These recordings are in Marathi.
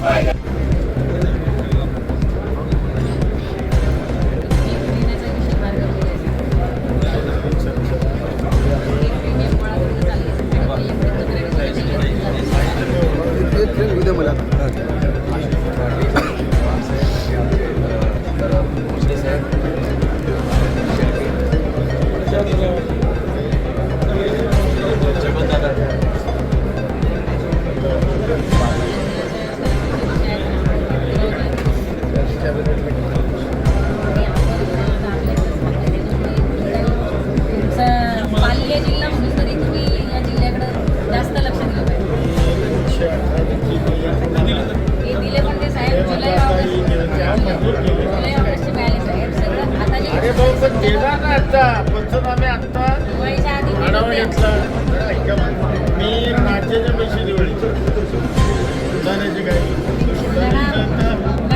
Fight! पण गेला ना आता. आता आढावा. घेतला. मी राज्याच्या पैसे दिवाळी. जाण्याची काय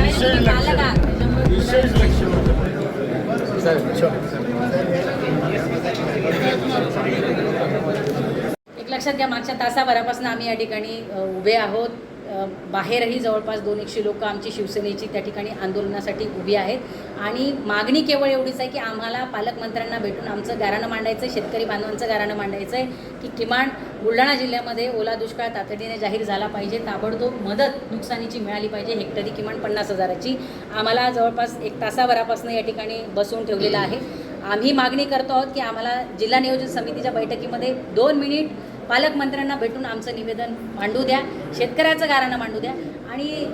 विशेष लक्ष. विशेष लक्ष. एक लक्षात घ्या मागच्या तासाभरापासून आम्ही या ठिकाणी उभे आहोत. बाहेरही जवळपास दोन एकशे लोक आमची शिवसेनेची त्या ठिकाणी आंदोलनासाठी उभी आहेत. आणि मागणी केवळ एवढीच आहे की आम्हाला पालकमंत्र्यांना भेटून आमचं गाराणं मांडायचं आहे शेतकरी बांधवांचं गाराणं मांडायचं आहे की किमान बुलढाणा जिल्ह्यामध्ये ओला दुष्काळ तातडीने जाहीर झाला पाहिजे. ताबडतोब मदत नुकसानीची मिळाली पाहिजे हेक्टरी किमान पन्नास हजाराची. आम्हाला जवळपास एक तासाभरापासून या ठिकाणी बसवून ठेवलेलं आहे. आम्ही मागणी करतो आहोत की आम्हाला जिल्हा नियोजन समितीच्या बैठकीमध्ये दोन मिनिट पालकमंत्र्यांना भेटून आमचं निवेदन मांडू द्या शेतकऱ्याचं गाराणं मांडू द्या आणि